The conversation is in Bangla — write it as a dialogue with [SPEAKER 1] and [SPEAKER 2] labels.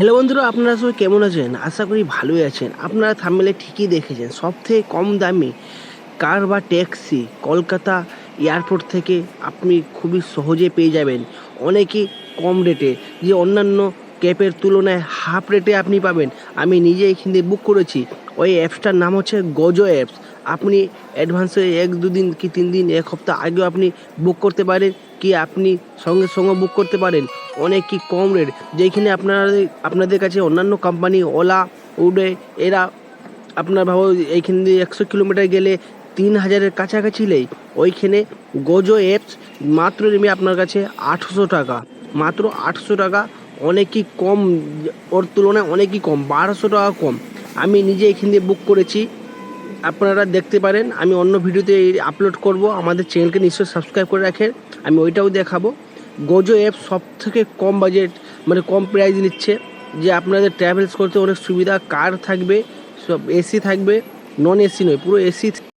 [SPEAKER 1] হ্যালো বন্ধুরা, আপনারা সবাই কেমন আছেন? আশা করি ভালোই আছেন। আপনারা থামেলে ঠিকই দেখেছেন সব থেকে কম দামি কার বা ট্যাক্সি কলকাতা এয়ারপোর্ট থেকে আপনি খুবই সহজে পেয়ে যাবেন। অনেকে কম রেটে যে অন্যান্য ক্যাবের তুলনায় হাফ রেটে আপনি পাবেন। আমি নিজে এখান বুক করেছি। ওই অ্যাপসটার নাম হচ্ছে গজো অ্যাপস আপনি অ্যাডভান্সে এক, দুদিন কি তিন দিন, এক সপ্তাহ আগেও আপনি বুক করতে পারেন, কি আপনি সঙ্গে সঙ্গে বুক করতে পারেন। অনেক কি কম রেট যেখানে আপনারা, আপনাদের কাছে অন্যান্য কোম্পানি ওলা উডে এরা আপনার ভাবো এইখান দিয়ে একশো কিলোমিটার গেলে তিন হাজারের কাছাকাছি নেই। ওইখানে গোজো অ্যাপস মাত্র নেবে আপনার কাছে আটশো টাকা। মাত্র আটশো টাকা অনেকই কম, ওর তুলনায় অনেকই কম, বারোশো টাকা কম। আমি নিজে এখান দিয়ে বুক করেছি। আপনারা দেখতে পারেন, আমি অন্য ভিডিওতে আপলোড করব। আমাদের চ্যানেলকে নিশ্চয়ই সাবস্ক্রাইব করে রাখেন। আমি ওইটাও দেখাবো। গোজো অ্যাপ সব থেকে কম বাজেট মানে কম প্রাইস নিচ্ছে। যে আপনাদের ট্রাভেলস করতে অনেক সুবিধা কার থাকবে, সব এসি থাকবে নন এসি নয়, পুরো এসি